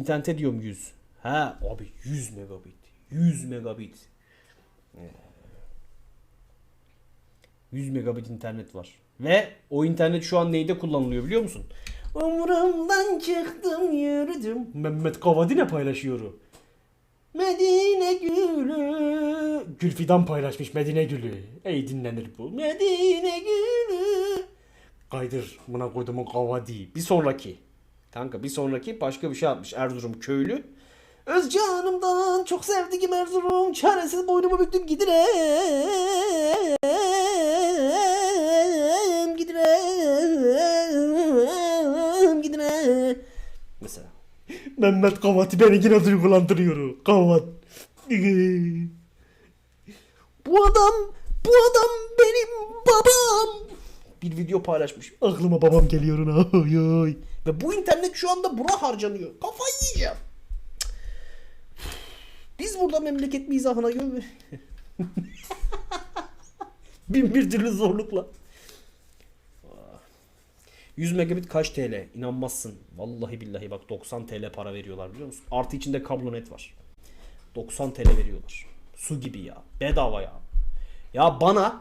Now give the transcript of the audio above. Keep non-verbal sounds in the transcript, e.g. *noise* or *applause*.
İnternete diyorum 100. Ha abi 100 megabit. 100 megabit. Ee, 100 megabit internet var. Ve o internet şu an neyde kullanılıyor biliyor musun? Umurumdan çıktım yürüdüm. Mehmet Kavadine paylaşıyor. Medine gülü. Gülfidan paylaşmış Medine gülü. Ey dinlenir bu. Medine gülü. Kaydır buna koyduğumun kavadi. Bir sonraki. Kanka bir sonraki başka bir şey atmış Erzurum köylü. Özcanımdan çok sevdiğim Erzurum çaresiz boynumu büktüm gidirem gidirem gidirem mesela Mehmet Kavati beni yine duygulandırıyor Kavat bu adam bu adam benim babam bir video paylaşmış. Aklıma babam geliyor oy. Ve bu internet şu anda buna harcanıyor. Kafayı yiyeceğim. Biz burada memleket mizahına göre *laughs* bin bir türlü zorlukla. 100 megabit kaç TL? İnanmazsın. Vallahi billahi bak 90 TL para veriyorlar biliyor musun? Artı içinde kablo net var. 90 TL veriyorlar. Su gibi ya. Bedava ya. Ya bana